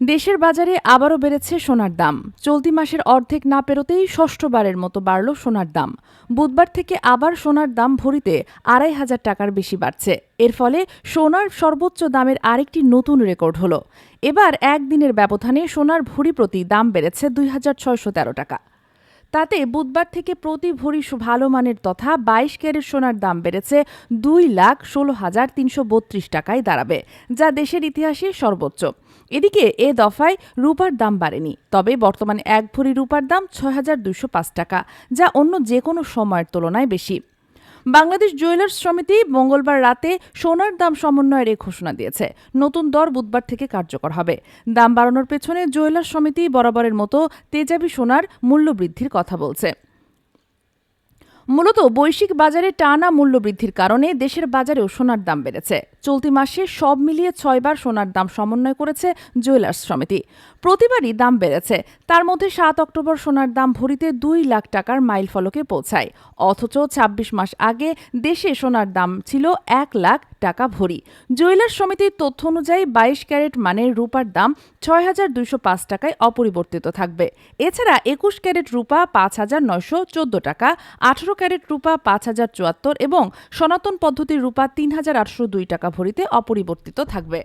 দেশের বাজারে আবারও বেড়েছে সোনার দাম। চলতি মাসের অর্ধেক না পেরোতেই ষষ্ঠবারের মতো বাড়ল সোনার দাম। বুধবার থেকে আবার সোনার দাম ভরিতে আড়াই হাজার টাকার বেশি বাড়ছে। এর ফলে সোনার সর্বোচ্চ দামের আরেকটি নতুন রেকর্ড হলো। এবার একদিনের ব্যবধানে সোনার ভরি প্রতি দাম বেড়েছে দুই হাজার ছয়শো তেরো টাকা। তাতে বুধবার থেকে প্রতি ভরি ভালো মানের তথা বাইশ ক্যারেট সোনার দাম বেড়েছে দুই লাখ ষোলো হাজার তিনশো বত্রিশ টাকায় দাঁড়াবে, যা দেশের ইতিহাসে সর্বোচ্চ। এদিকে এ দফায় রূপার দাম বাড়েনি, তবে বর্তমানে এক ভরি রূপার দাম ছয় হাজার দুশো পাঁচ টাকা, যা অন্য যে কোনো সময়ের তুলনায় বেশি। বাংলাদেশ জুয়েলার্স সমিতি মঙ্গলবার রাতে সোনার দাম সমন্বয়ের এই ঘোষণা দিয়েছে। নতুন দর বুধবার থেকে কার্যকর হবে। দাম বাড়ানোর পেছনে জুয়েলার্স সমিতি বরাবরের মতো তেজাবি সোনার মূল্য বৃদ্ধির কথা বলছে। মূলত বৈশ্বিক বাজারে টানা মূল্যবৃদ্ধির কারণে দেশের বাজারেও সোনার দাম বেড়েছে। চলতি মাসে সব মিলিয়ে ছয়বার সোনার দাম সমন্বয় করেছে জুয়েলার্স সমিতি। প্রতিবারই দাম বেড়েছে। তার মধ্যে সাত অক্টোবর সোনার দাম ভরিতে দুই লাখ টাকার মাইল ফলকে পৌঁছায়। অথচ ২৬ মাস আগে দেশে সোনার দাম ছিল এক লাখ টাকা ভরি। জুয়েলার সমিতির তথ্য অনুযায়ী বাইশ ক্যারেট মানের রূপার দাম ছয় হাজার দুইশো পাঁচ টাকায় অপরিবর্তিত থাকবে। এছাড়া একুশ ক্যারেট রূপা পাঁচ হাজার নয়শো চোদ্দ টাকা, আঠারো ক্যারেট রূপা পাঁচ হাজার চুয়াত্তর এবং সনাতন পদ্ধতির রূপা তিন হাজার আটশো দুই টাকা ভরিতে অপরিবর্তিত থাকবে।